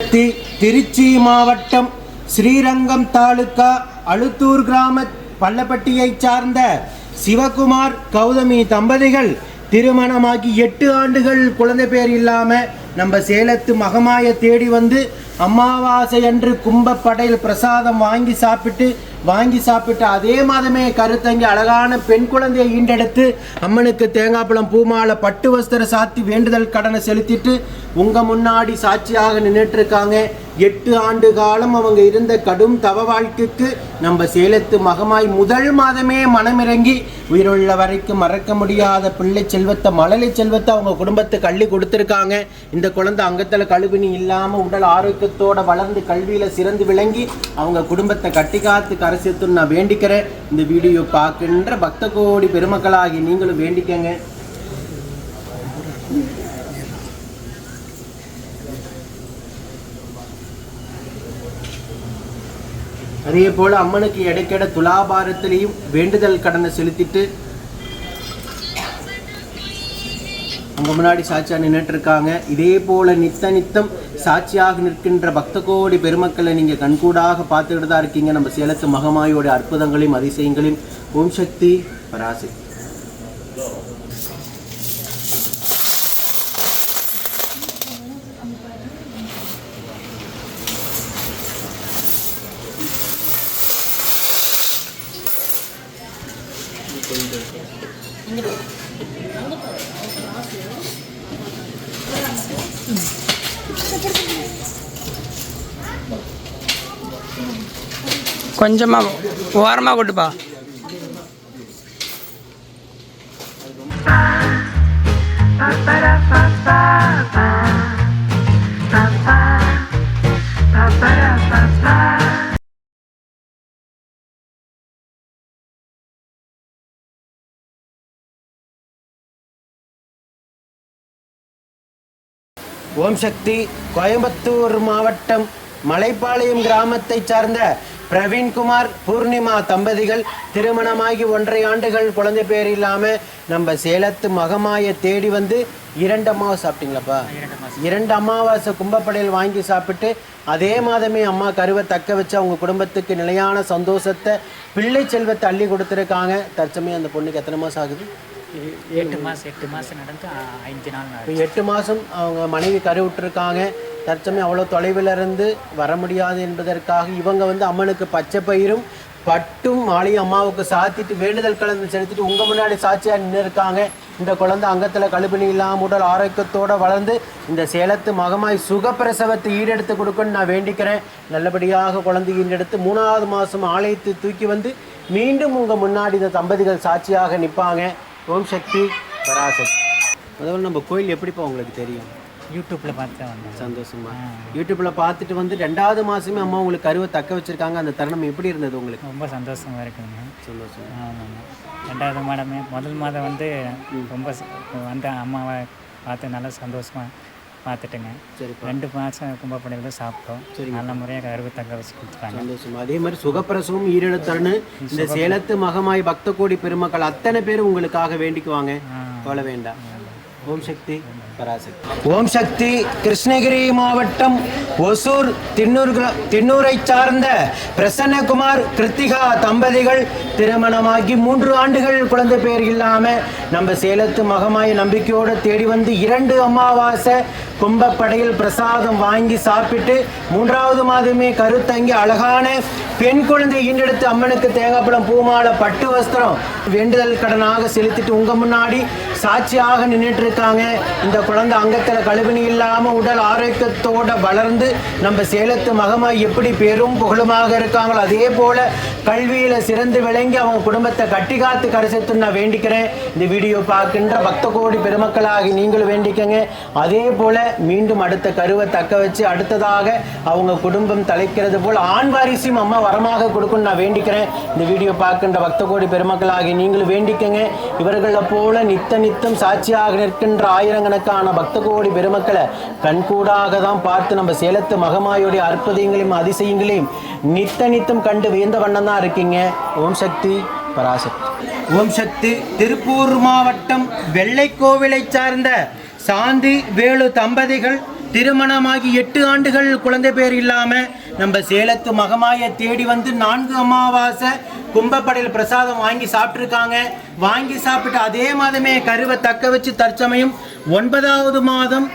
திருச்சி மாவட்டம் ஸ்ரீரங்கம் தாலுக்கா அழுத்தூர் கிராம பள்ளப்பட்டியைச் சார்ந்த சிவகுமார் கௌதமி தம்பதிகள் திருமணமாகி எட்டு ஆண்டுகள் குழந்தை பேர் இல்லாம நம்ம சேலத்து மகமாய தேடி வந்து அமாவாசை அன்று கும்பப்படையில் பிரசாதம் வாங்கி சாப்பிட்டு வாங்கி சாப்பிட்டு அதே மாதமே கருத்தங்கி அழகான பெண் குழந்தையை ஈண்டெடுத்து அம்மனுக்கு தேங்காய்ப்பழம் பூமாலை பட்டு வஸ்திர சாத்தி வேண்டுதல் கடனை செலுத்திட்டு உங்கள் முன்னாடி சாட்சியாக நின்றுட்டுருக்காங்க எட்டு ஆண்டு காலம் அவங்க இருந்த கடும் தவ வாழ்க்கைக்கு நம்ம சேலத்து மகமாய் முதல் மாதமே மனமிறங்கி உயிருள்ள வரைக்கும் மறக்க முடியாத பிள்ளை செல்வத்தை மழலை செல்வத்தை அவங்க குடும்பத்துக்கு அள்ளி கொடுத்துருக்காங்க. இந்த குழந்தை அங்கத்தில் கழுவினி இல்லாமல் உடல் ஆரோக்கியத்தோட வளர்ந்து கல்வியில் சிறந்து விளங்கி அவங்க குடும்பத்தை கட்டி காத்து கரைசித்துன்னு நான் வேண்டிக்கிறேன். இந்த வீடியோ பார்க்கின்ற பக்த கோடி பெருமக்களாகி நீங்களும் வேண்டிக்கங்க. அதே போல அம்மனுக்கு இடைக்கிட துலாபாரத்திலையும் வேண்டுதல் கடனை செலுத்திட்டு அவங்க முன்னாடி சாட்சியா நின்றுட்டு இருக்காங்க. இதே போல நித்த நித்தம் சாட்சியாக நிற்கின்ற பக்த கோடி பெருமக்களை நீங்கள் கண்கூடாக பார்த்துக்கிட்டு தான் இருக்கீங்க. நம்ம சேலத்து மகமாயோட அற்புதங்களையும் அதிசயங்களையும் ஓம் சக்தி பராசக்தி. கொஞ்சமாக ஓரமாக கொட்டுப்பா. Ba ba da ba ba. ஓம் சக்தி கோயம்புத்தூர் மாவட்டம் மலைப்பாளையம் கிராமத்தைச் சார்ந்த பிரவீன்குமார் பூர்ணிமா தம்பதிகள் திருமணமாகி ஒன்றரை ஆண்டுகள் குழந்தை பேர் இல்லாமல் நம்ம சேலத்து மகமாய தேடி வந்து இரண்டு அம்மாவை சாப்பிட்டீங்களாப்பா? இரண்டு அமாவாசை கும்பப்படையில் வாங்கி சாப்பிட்டு அதே மாதமே அம்மா கருவை தக்க வச்சு அவங்க குடும்பத்துக்கு நிலையான சந்தோஷத்தை பிள்ளை செல்வத்தை அள்ளி கொடுத்துருக்காங்க. தற்சமயம் அந்த பொண்ணுக்கு எத்தனை மாதம் ஆகுது? எட்டு மாதம் எட்டு மாதம் நடந்து அஞ்சு நாள் இப்போ எட்டு மாதம் அவங்க மனைவி கரு விட்டுருக்காங்க. தற்சமயம் அவ்வளோ தொலைவில் இருந்து வர முடியாது என்பதற்காக இவங்க வந்து அம்மனுக்கு பச்சை பயிரும் பட்டும் மாலையும் அம்மாவுக்கு சாத்திட்டு வேண்டுதல் கலந்து செலுத்திட்டு உங்கள் முன்னாடி சாட்சியாக நின்று இருக்காங்க. இந்த குழந்தை அங்கத்தில் கழுபிணி இல்லாமல் உடல் ஆரோக்கியத்தோடு வளர்ந்து இந்த சேலத்து மகமாய் சுகப்பிரசவத்தை ஈடெடுத்து கொடுக்கணும்னு நான் வேண்டிக்கிறேன். நல்லபடியாக குழந்தை ஈடெடுத்து மூணாவது மாதம் ஆலயத்தை தூக்கி வந்து மீண்டும் உங்கள் முன்னாடி இந்த தம்பதிகள் சாட்சியாக நிற்பாங்க ஓம் சக்தி பராசக்தி. முதல்ல நம்ம கோயில் எப்படிப்பா உங்களுக்கு தெரியும்? யூடியூப்ல பார்த்து தான் வந்தேன். சந்தோஷமா. யூடியூப்ல பார்த்துட்டு வந்து ரெண்டாவது மாசமே அம்மா உங்களுக்கு கருவை தக்க வச்சிருக்காங்க. அந்த தருணம் எப்படி இருந்தது உங்களுக்கு? ரொம்ப சந்தோஷமா இருக்குங்க. சந்தோஷம். ஆமாங்க. ரெண்டாவது மாதமே முதல் மாதம் வந்து ரொம்ப வந்த அம்மாவை பார்த்து நல்லா சந்தோஷமா பார்த்துட்டுங்க. சரிப்பா. ரெண்டு மாதம் கும்பப்படையில் சாப்பிட்டோம். நல்ல முறையாக அறுவை தங்க வச்சு கொடுத்துட்டாங்க. சந்தோஷம். அதே மாதிரி சுகப்பிரசவம் ஈரெழுத்தருன்னு இந்த சேலத்து மகமாய் பக்த கோடி பெருமக்கள் அத்தனை பேரும் உங்களுக்காக வேண்டிக்குவாங்க. கவலை வேண்டாம். ஓம் சக்தி பராசக்தி. ஓம் சக்தி கிருஷ்ணகிரி மாவட்டம் ஒசூர் தின்னூர் தின்னூரை சார்ந்த பிரசன்னகுமார் கிருத்திகா தம்பதிகள் திருமணமாகி மூன்று ஆண்டுகள் குழந்தை பேர் இல்லாம நம்ம சேலத்து மகமாய நம்பிக்கையோடு தேடி வந்து இரண்டு அமாவாசை கும்பப்படையில் பிரசாதம் வாங்கி சாப்பிட்டு மூன்றாவது மாதமே கருத்தங்கி அழகான பெண் குழந்தை ஈண்டெடுத்து அம்மனுக்கு தேங்காய்ப்பழம் பூமாலை பட்டு வஸ்திரம் வேண்டுதல் கடனாக செலுத்திட்டு உங்க முன்னாடி சாட்சியாக நின்றுட்டு இருக்காங்க. இந்த குழந்தை அங்கத்தில் கழுவினி இல்லாமல் உடல் ஆரோக்கியத்தோட வளர்ந்து நம்ம சேலத்து மகமாய் எப்படி பெரும் புகழுமாக இருக்காங்களோ அதே போல கல்வியில் சிறந்து விளங்கி அவங்க குடும்பத்தை கட்டி காத்து கரைசத்து நான் வேண்டிக்கிறேன். இந்த வீடியோ பார்க்கின்ற பக்த கோடி பெருமக்களாகி நீங்களும் வேண்டிக்கங்க. அதே போல மீண்டும் அடுத்த கருவை தக்க வச்சு அடுத்ததாக அவங்க குடும்பம் தலைக்கிறது போல் ஆண் வாரிசியும் அம்மா வரமாக கொடுக்கணும் நான் வேண்டிக்கிறேன். இந்த வீடியோ பார்க்கின்ற பக்த கோடி பெருமக்களாகி நீங்களும் வேண்டிக்கங்க. இவர்களை போல நித்த நித்தம் சாட்சியாக நிற்கின்ற ஆயிரக்கணக்கான பக்த கோடி பெருமக்களை கண்கூடாக தான் பார்த்து நம்ம சேலத்து மகமாயுடைய அற்புதங்களையும் அதிசயங்களையும் நித்த நித்தம் கண்டு வியந்த வண்ணம் தான் இருக்கீங்க. ஓம் சக்தி பராசக்தி. ஓம் சக்தி திருப்பூர் மாவட்டம் வெள்ளைக்கோவிலை சார்ந்த சாந்தி வேலு தம்பதிகள் திருமணமாகி எட்டு ஆண்டுகள் குழந்தை பேர் இல்லாமல் நம்ம சேலத்து மகமாயை தேடி வந்து நான்கு அமாவாசை கும்பப்படையில் பிரசாதம் வாங்கி சாப்பிட்ருக்காங்க வாங்கி சாப்பிட்டு அதே மாதமே கருவை தக்க வச்சு தற்சமயம் ஒன்பதாவது மாதம்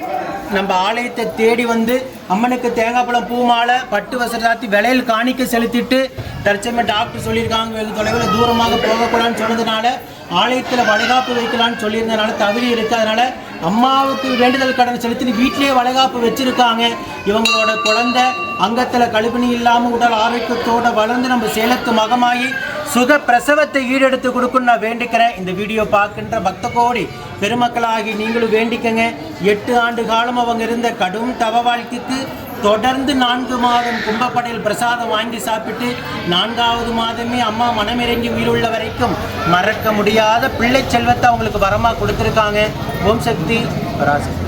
நம்ம ஆலயத்தை தேடி வந்து அம்மனுக்கு தேங்காய் பழம் பூ மாலை பட்டு வசதி விலையில் காணிக்க செலுத்திட்டு தற்சமயம் டாக்டர் சொல்லியிருக்காங்க வெகு தொலைவில் தூரமாக போகக்கூடாதுன்னு சொன்னதுனால ஆலயத்தில் வளைகாப்பு வைக்கலாம்னு சொல்லியிருந்தனால தகுதி இருக்கு அதனால அம்மாவுக்கு வேண்டுதல் கடன் செலுத்தி வீட்டிலேயே வளைகாப்பு வச்சுருக்காங்க. இவங்களோட குழந்தை அங்கத்தில் கழிப்பணி இல்லாமல் உடல் ஆரோக்கியத்தோடு வளர்ந்து நம்ம சேலத்து மகமாகி சுக பிரசவத்தை ஈடெடுத்து கொடுக்கணும்னு நான் வேண்டிக்கிறேன். இந்த வீடியோ பார்க்கின்ற பக்த கோடி பெருமக்களாகி நீங்களும் வேண்டிக்கங்க. எட்டு ஆண்டு காலம் அவங்க இருந்த கடும் தவ வாழ்க்கைக்கு தொடர்ந்து நான்கு மாதம் கும்பப்படையில் பிரசாதம் வாங்கி சாப்பிட்டு நான்காவது மாதமே அம்மா மனமிறங்கி உயிருள்ள வரைக்கும் மறக்க முடியாத பிள்ளை செல்வத்தை அவங்களுக்கு வரமாக கொடுத்துருக்காங்க. ஓம் சக்தி பராசக்தி.